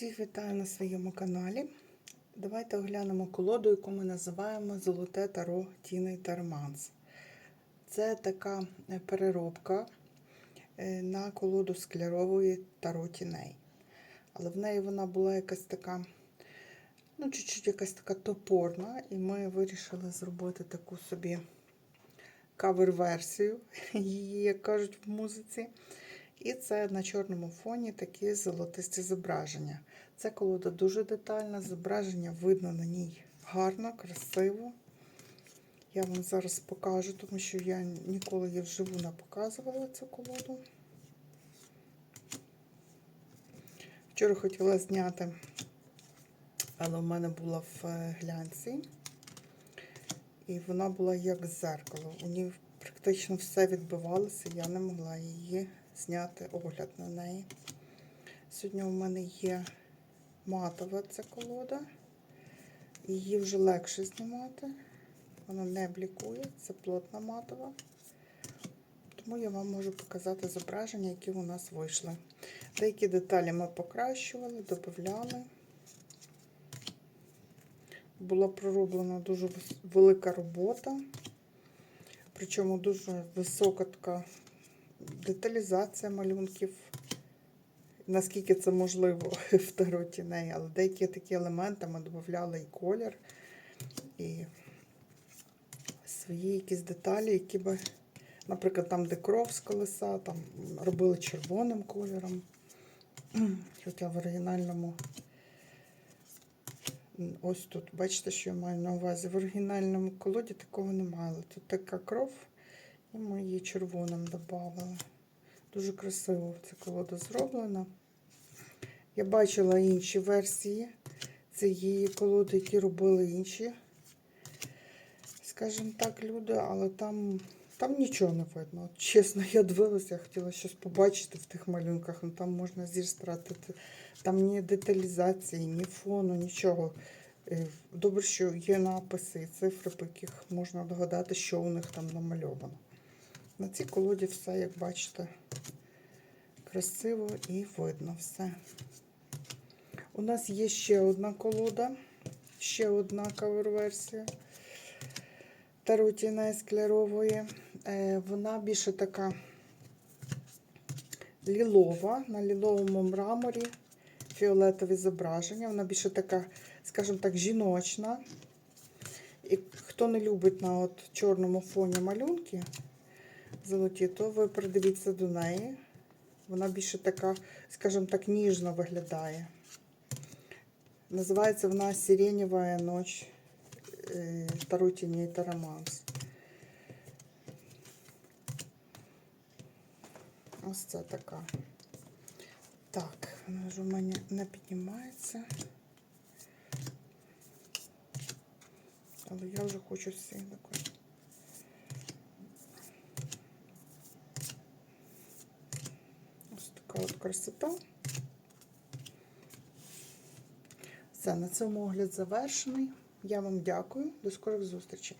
Всіх вітаю на своєму каналі. Давайте оглянемо колоду, яку ми називаємо Золоте таро Тіни Тарманс. Це така е, переробка е, на колоду склярової таро тіней. Але в неї вона була якась така, ну, чуть-чуть якась така топорна, і ми вирішили зробити таку собі кавер-версію її, як кажуть в музиці. І це на чорному фоні такі золотисті зображення. Це колода дуже детальна, зображення видно на ній гарно, красиво. Я вам зараз покажу, тому що я ніколи її вживу не показувала цю колоду. Вчора хотіла зняти, але в мене була в глянці. І вона була як зеркало. У ній практично все відбивалося, я не могла її зняти огляд на неї. Сьогодні у мене є матова ця колода. Її вже легше знімати. Вона не блікує, це плотна матова. Тому я вам можу показати зображення, які у нас вийшли. Деякі деталі ми покращували, додавали. Була пророблена дуже велика робота, причому дуже висока така деталізація малюнків, наскільки це можливо в таро тіней, але деякі такі елементи ми додавали і колір, і свої якісь деталі, які би, наприклад, там, де кров з колеса, там робили червоним кольором. Хоча в оригінальному, ось тут, бачите, що я маю на увазі, в оригінальному колоді такого немає. Тут така кров. І ми її червоним додали. Дуже красиво ця колода зроблена. Я бачила інші версії цієї колоди, які робили інші, скажімо так, люди, але там там нічого не видно. От, чесно, я дивилася, я хотіла щось побачити в тих малюнках, але там можна зір стратити. Там ні деталізації, ні фону, нічого. Добре, що є написи і цифри, по яких можна догадати, що у них там намальовано. На цій колоді все, як бачите, красиво і видно все. У нас є ще одна колода, ще одна кавер-версія Таротіна склярової. Вона більше така лілова, на ліловому мраморі, фіолетові зображення. Вона більше така, скажімо так, жіночна. І хто не любить на от чорному фоні малюнки, золоті, то ви придивіться до неї. Вона більше така, скажімо так, ніжно виглядає. Називається вона Сиренєва ніч Тарутіні та Романс. Ось це така. Так, вона ж у мене не піднімається. Але я вже хочу всі такої. Така от красота. Все, на цьому огляд завершений. Я вам дякую. До скорих зустрічей.